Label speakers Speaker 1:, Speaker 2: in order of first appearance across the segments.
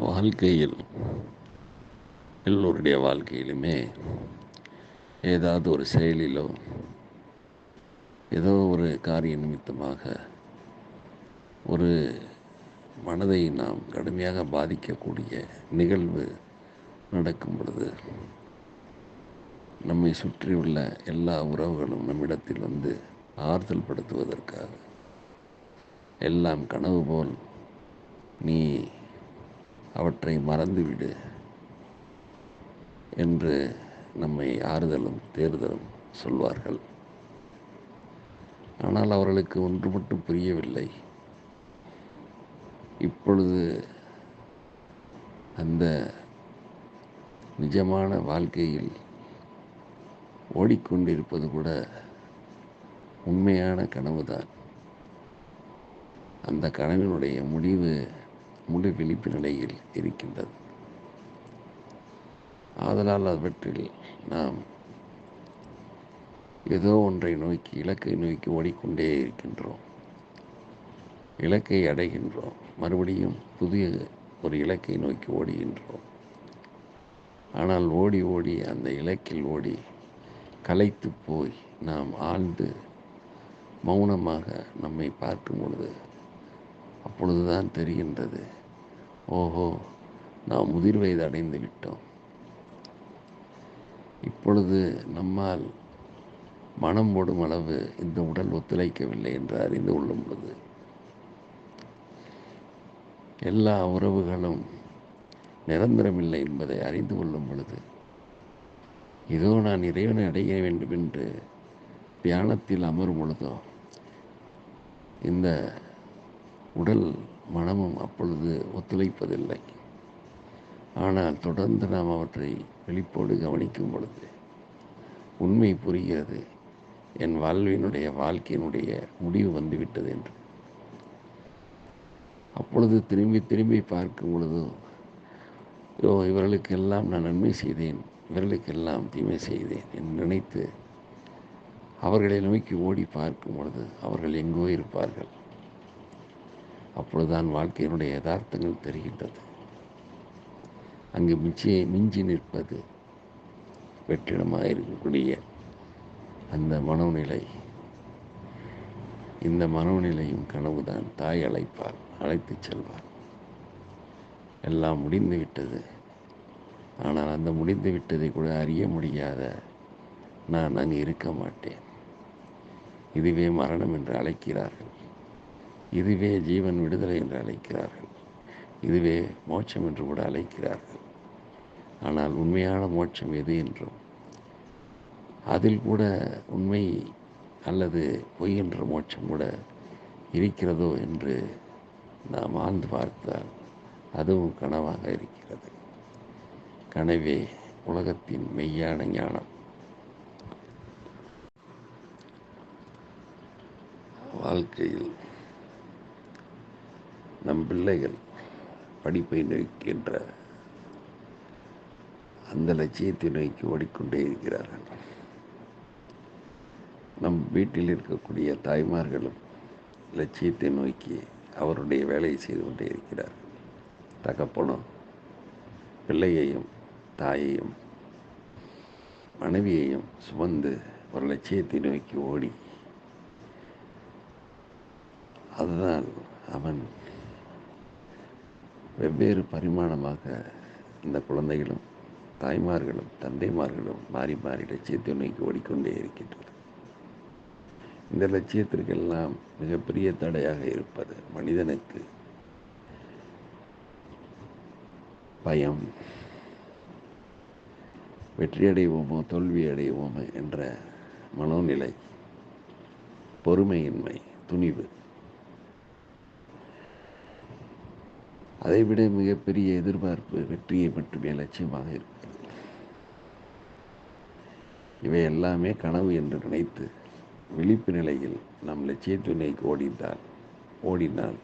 Speaker 1: வாழ்க்கையில் எல்லோருடைய வாழ்க்கையிலுமே ஏதாவது ஒரு செயலிலோ ஏதோ ஒரு காரிய நிமித்தமாக ஒரு மனதை நாம் கடுமையாக பாதிக்கக்கூடிய நிகழ்வு நடக்கும் பொழுது நம்மை சுற்றியுள்ள எல்லா உறவுகளும் நம்மிடத்தில் வந்து ஆறுதல் படுத்துவதற்காக எல்லாம் கனவு போல் நீ அவற்றை மறந்துவிடு என்று நம்மை ஆறுதலும் தேர்தலும் சொல்வார்கள். ஆனால் அவர்களுக்கு ஒன்று மட்டும் புரியவில்லை. இப்பொழுது அந்த நிஜமான வாழ்க்கையில் ஓடிக்கொண்டிருப்பது கூட உண்மையான கனவுதான். அந்த கனவினுடைய முடிவு முழு விழிப்பு நிலையில் இருக்கின்றது. ஆதலால் அவற்றில் நாம் ஏதோ ஒன்றை நோக்கி இலக்கை நோக்கி ஓடிக்கொண்டே இருக்கின்றோம். இலக்கை அடைகின்றோம். மறுபடியும் புதிய ஒரு இலக்கை நோக்கி ஓடுகின்றோம். ஆனால் ஓடி ஓடி அந்த இலக்கில் ஓடி களைத்து போய் நாம் ஆழ்ந்து மௌனமாக நம்மை பார்க்கும் பொழுது அப்பொழுதுதான் தெரிகின்றது. ஓஹோ நாம் முதிர் வயது அடைந்து விட்டோம். இப்பொழுது நம்மால் மனம் ஓடும் அளவு இந்த உடல் ஒத்துழைக்கவில்லை என்று அறிந்து கொள்ளும் பொழுது எல்லா உறவுகளும் நிரந்தரமில்லை என்பதை அறிந்து கொள்ளும் பொழுது இதோ நான் இறைவனை அடைய வேண்டும் என்று தியானத்தில் அமரும் பொழுதோ இந்த உடல் மனமும் அப்பொழுது ஒத்துழைப்பதில்லை. ஆனால் தொடர்ந்து நாம் அவற்றை வெளிப்போடு கவனிக்கும் பொழுது உண்மை புரிகிறது. என் வாழ்வினுடைய வாழ்க்கையினுடைய முடிவு வந்துவிட்டது என்று. அப்பொழுது திரும்பி திரும்பி பார்க்கும் பொழுது ஓ இவர்களுக்கெல்லாம் நான் நன்மை செய்தேன். இவர்களுக்கெல்லாம் தீமை செய்தேன் என்று நினைத்து அவர்களை நோக்கி ஓடி பார்க்கும் பொழுது அவர்கள் எங்கோ இருப்பார்கள். அப்பொழுதுதான் வாழ்க்கையினுடைய யதார்த்தங்கள் தெரிகின்றது. அங்கு மிச்சியை மிஞ்சி நிற்பது வெற்றிடமாக இருக்கக்கூடிய அந்த மனோநிலை. இந்த மனோநிலையும் கனவுதான். தாய் அழைப்பார் அழைத்து செல்வார். எல்லாம் முடிந்து விட்டது. ஆனால் அந்த முடிந்து விட்டதை கூட அறிய முடியாத நான் அங்கு இருக்க மாட்டேன். இதுவே மரணம் என்று அழைக்கிறார்கள். இதுவே ஜீவன் விடுதலை என்று அழைக்கிறார்கள். இதுவே மோட்சம் என்று கூட அழைக்கிறார்கள். ஆனால் உண்மையான மோட்சம் எது என்றும் அதில் கூட உண்மை அல்லது பொய் என்ற மோட்சம் கூட இருக்கிறதோ என்று நாம் ஆழ்ந்து பார்த்தால் அதுவும் கனவாக இருக்கிறது. கனவே உலகத்தின் மெய்யான ஞானம். வாழ்க்கையில் நம் பிள்ளைகள் படிப்பை நோக்கின்ற அந்த லட்சியத்தை நோக்கி ஓடிக்கொண்டே இருக்கிறார்கள். நம் வீட்டில் இருக்கக்கூடிய தாய்மார்களும் லட்சியத்தை நோக்கி அவருடைய வேலையை செய்து கொண்டே இருக்கிறார்கள் தகப்பனும் பிள்ளையையும் தாயையும் மனைவியையும் சுமந்து ஒரு லட்சியத்தை நோக்கி ஓடி அதனால் அவன் வெவ்வேறு பரிமாணமாக இந்த குழந்தைகளும் தாய்மார்களும் தந்தைமார்களும் மாறி மாறி லட்சியத்தை நோக்கி ஓடிக்கொண்டே இருக்கின்றனர் இந்த லட்சியத்திற்கெல்லாம் மிகப்பெரிய தடையாக இருப்பது மனிதனுக்கு பயம். வெற்றி அடைவோமோ தோல்வி அடைவோமோ என்ற மனோநிலை பொறுமையின்மை துணிவு அதைவிட மிகப்பெரிய எதிர்பார்ப்பு வெற்றியை மட்டுமே லட்சியமாக இருக்கிறது. இவை எல்லாமே கனவு என்று நினைத்து விழிப்பு நிலையில் நம் லட்சியத்தை நோக்கி ஓடினால்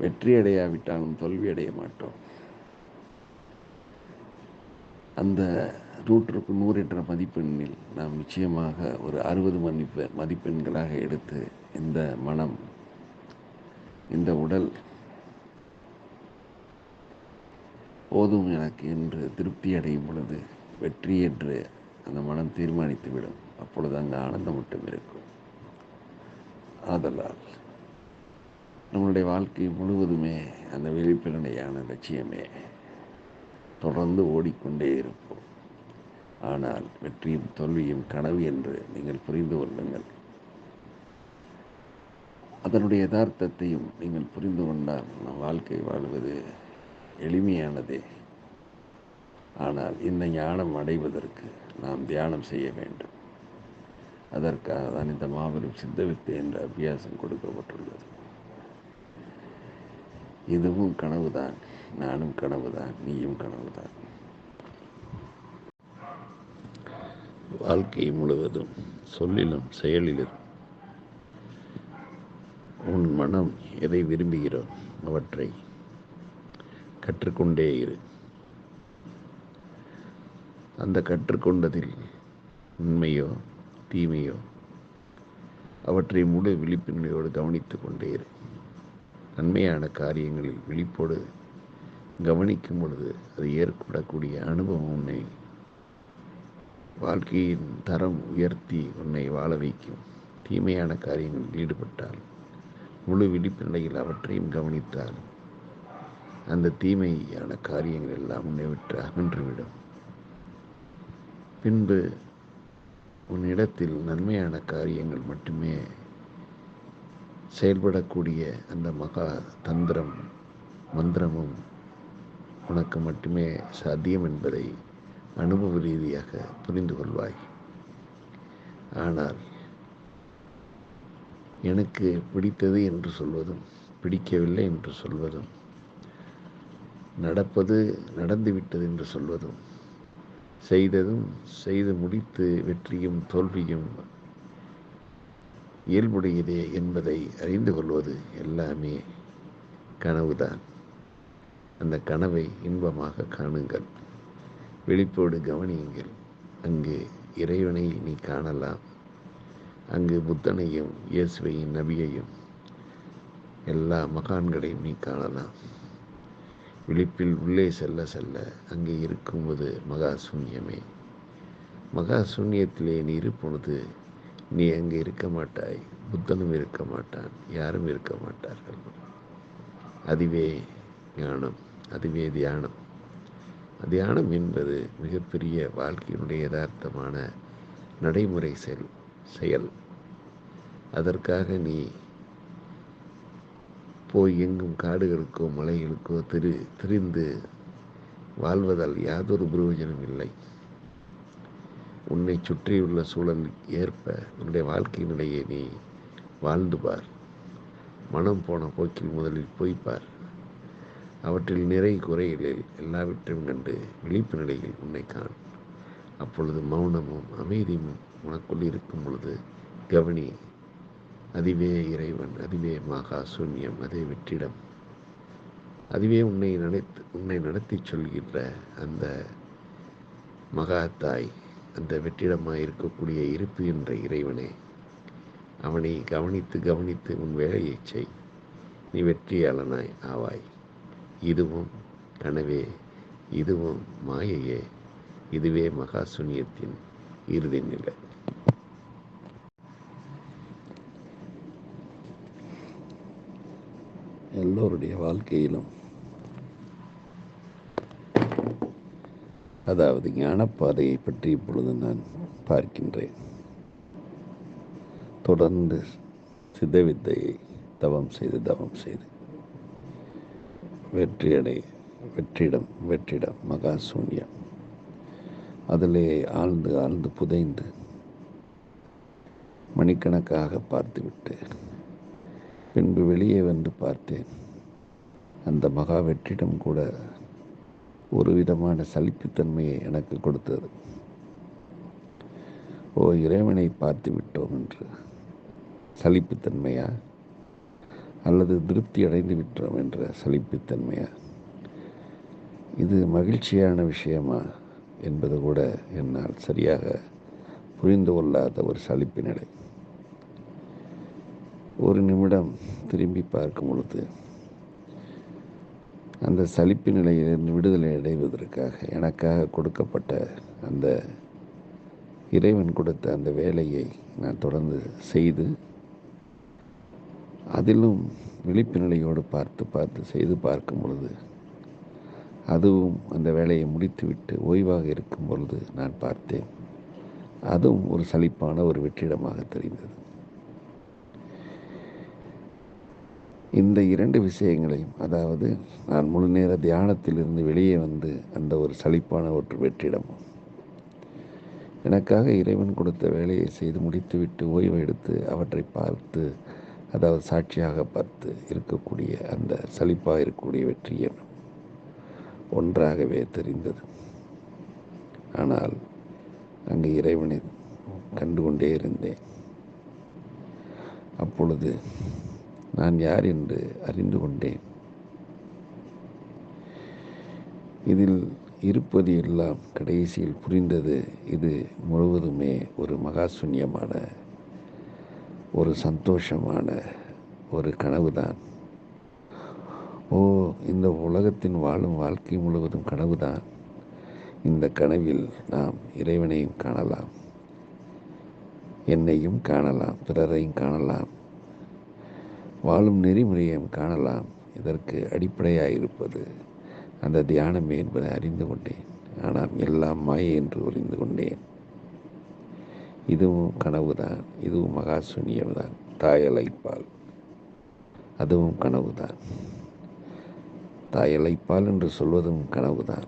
Speaker 1: வெற்றி அடையாவிட்டாலும் தோல்வி அடைய மாட்டோம். அந்த நூற்றுக்கு நூறு என்ற மதிப்பெண்ணில் நாம் நிச்சயமாக ஒரு அறுபது மதிப்பு மதிப்பெண்களாக எடுத்து இந்த மனம் இந்த உடல் போதும் எனக்கு என்று திருப்தி அடையும் பொழுது வெற்றி என்று அந்த மனம் தீர்மானித்துவிடும். அப்பொழுது அங்கு ஆனந்தம் மட்டும் இருக்கும். ஆதலால் நம்மளுடைய வாழ்க்கை முழுவதுமே அந்த வெளிப்பிரணையான லட்சியமே தொடர்ந்து ஓடிக்கொண்டே இருப்போம். ஆனால் வெற்றியும் தோல்வியும் கனவு என்று நீங்கள் புரிந்து கொள்ளுங்கள். அதனுடைய யதார்த்தத்தையும் நீங்கள் புரிந்து கொண்டால் நம் வாழ்க்கை வாழ்வது எளிமையானதே. ஆனால் இந்த ஞானம் அடைவதற்கு நாம் தியானம் செய்ய வேண்டும். அதற்காக தான் இந்த மாபெரும் சித்தவித்தை என்ற அபியாசம் கொடுக்கப்பட்டுள்ளது. இதுவும் கனவுதான். நானும் கனவுதான். நீயும் கனவுதான். வாழ்க்கை முழுவதும் சொல்லிலும் செயலிலும் உன் மனம் எதை விரும்புகிறோம் அவற்றை கற்றுக்கொண்டே இரு. அந்த கற்றுக்கொண்டதில் உண்மையோ தீமையோ அவற்றை முழு விழிப்பின்மையோடு கவனித்து கொண்டே இரு. நன்மையான காரியங்களில் விழிப்போடு கவனிக்கும் பொழுது அது ஏற்படக்கூடிய அனுபவம் உன்னை வாழ்க்கையின் தரம் உயர்த்தி உன்னை வாழ வைக்கும். தீமையான காரியங்களில் ஈடுபட்டால் முழு விழிப்பு நிலையில் அவற்றையும் கவனித்தால் அந்த தீமையான காரியங்கள் எல்லாம் உன்னை விட்டு அகன்றுவிடும். பின்பு உன்னிடத்தில் நன்மையான காரியங்கள் மட்டுமே செயல்படக்கூடிய அந்த மகா தந்திரம் மந்திரமும் உனக்கு மட்டுமே சாத்தியம் என்பதை அனுபவ ரீதியாக புரிந்து கொள்வாய். ஆனால் எனக்கு பிடித்தது என்று சொல்வதும் பிடிக்கவில்லை என்று சொல்வதும் நடப்பது நடந்துவிட்டது என்று சொல்வதும் செய்ததும் செய்து முடித்து வெற்றியும் தோல்வியும் இயல்புடையதே என்பதை அறிந்து கொள்வது எல்லாமே கனவுதான். அந்த கனவை இன்பமாக காணுங்கள். வெளிப்போடு கவனியுங்கள். அங்கு இறைவனை நீ காணலாம். அங்கு புத்தனையும் இயேசுவையும் நபியையும் எல்லா மகான்களையும் நீ காணலாம். விழிப்பில் உள்ளே செல்ல செல்ல அங்கே இருக்கும்போது மகா சூன்யமே மகா சூன்யத்திலே நீ இருப்பொழுது நீ அங்கே இருக்க மாட்டாய். புத்தனும் இருக்க மாட்டான். யாரும் இருக்க மாட்டார்கள். அதுவே ஞானம். அதுவே தியானம். தியானம் என்பது மிகப்பெரிய வாழ்க்கையினுடைய யதார்த்தமான நடைமுறை செல் செயல். அதற்காக நீ போய் எங்கும் காடுகளுக்கோ மலைகளுக்கோ திரு திரிந்து வாழ்வதால் யாதொரு பிரயோஜனம் இல்லை. உன்னை சுற்றியுள்ள சூழல் ஏற்ப உன்னுடைய வாழ்க்கையினுடைய நீ வாழ்ந்து பார். மனம் போன போக்கில் முதலில் போய்ப்பார் அவற்றில் நிறை குறைகளில் எல்லாவற்றையும் கண்டு விழிப்பு நிலையில் உன்னை காண். அப்பொழுது மௌனமும் அமைதியும் உனக்குள் இருக்கும் பொழுது கவனி அதுவே இறைவன் அதுவே மகா சூன்யம் அதே வெற்றிடம். அதுவே உன்னை நினைத்து உன்னை நடத்தி சொல்கின்ற அந்த மகா தாய் அந்த வெற்றிடமாக இருக்கக்கூடிய இருப்பு என்ற இறைவனே அவனை கவனித்து கவனித்து உன் வேலையை செய். நீ வெற்றியாளனாய் ஆவாய். இதுவும் கனவே இதுவும் மாயையே இதுவே மகாசூன்யத்தின் இறுதி நிலை. எல்லோருடைய வாழ்க்கையிலும். அதாவது ஞானப்பாதையை பற்றி இப்பொழுது நான் பார்க்கின்றேன். தொடர்ந்து சித்தவித்தையை தவம் செய்து தவம் செய்து. வெற்றியடை வெற்றிடம் வெற்றிடம் மகா சூன்யம் அதிலே ஆழ்ந்து ஆழ்ந்து புதைந்து மணிக்கணக்காக பார்த்துவிட்டு பின்பு வெளியே வந்து பார்த்தேன். அந்த மகா வெற்றிடம் கூட ஒரு விதமான சலிப்புத்தன்மையை எனக்கு கொடுத்தது. ஓ இறைவனை பார்த்து விட்டோம் என்று. சலிப்புத்தன்மையா? அல்லது திருப்தி அடைந்து விட்டோம் என்ற சலிப்புத்தன்மையா? இது மகிழ்ச்சியான விஷயமா என்பது கூட என்னால் சரியாக புரிந்து கொள்ளாத ஒரு சலிப்பு நிலை. ஒரு நிமிடம் திரும்பி பார்க்கும் பொழுது அந்த சலிப்பு நிலையிலிருந்து விடுதலை அடைவதற்காக எனக்காக கொடுக்கப்பட்ட அந்த இறைவன் கொடுத்த அந்த வேலையை நான் தொடர்ந்து செய்து அதிலும் விழிப்பு நிலையோடு பார்த்து பார்த்து செய்து பார்க்கும் பொழுது அதுவும் அந்த வேலையை முடித்துவிட்டு ஓய்வாக இருக்கும் பொழுது நான் பார்த்தேன். அதுவும் ஒரு சலிப்பான ஒரு வெற்றிடமாக தெரிந்தது. இந்த இரண்டு விஷயங்களையும் அதாவது நான் முழு நேர தியானத்திலிருந்து வெளியே வந்து அந்த ஒரு சலிப்பான ஒரு வெற்றிடம். எனக்காக இறைவன் கொடுத்த வேலையை செய்து முடித்துவிட்டு ஓய்வு எடுத்து அவற்றை பார்த்து அதாவது சாட்சியாக பார்த்து இருக்கக்கூடிய அந்த சலிப்பாக இருக்கக்கூடிய வெற்றியன் ஒன்றாகவே தெரிந்தது. ஆனால் அங்கு இறைவனை கண்டு கொண்டே இருந்தேன். அப்பொழுது நான் யார் என்று அறிந்து கொண்டேன். இதில் இருப்பது எல்லாம் கடைசியில் புரிந்தது. இது முழுவதுமே ஒரு மகாசூன்யமான ஒரு சந்தோஷமான ஒரு கனவுதான். ஓ இந்த உலகத்தின் வாழும் வாழ்க்கை முழுவதும் கனவுதான். இந்த கனவில் நாம் இறைவனையும் காணலாம். என்னையும் காணலாம் பிறரையும் காணலாம். வாழும் நெறிமுறையையும் காணலாம். இதற்கு அடிப்படையாக இருப்பது அந்த தியானமே என்பதை அறிந்து கொண்டேன். ஆனால் எல்லாம் மாயை என்று புரிந்து கொண்டேன். இதுவும் கனவுதான். இதுவும் மகாசூன்யம்தான். தாயலைப்பால். அதுவும் கனவுதான். தாயலைப்பால் என்று சொல்வதும் கனவுதான்.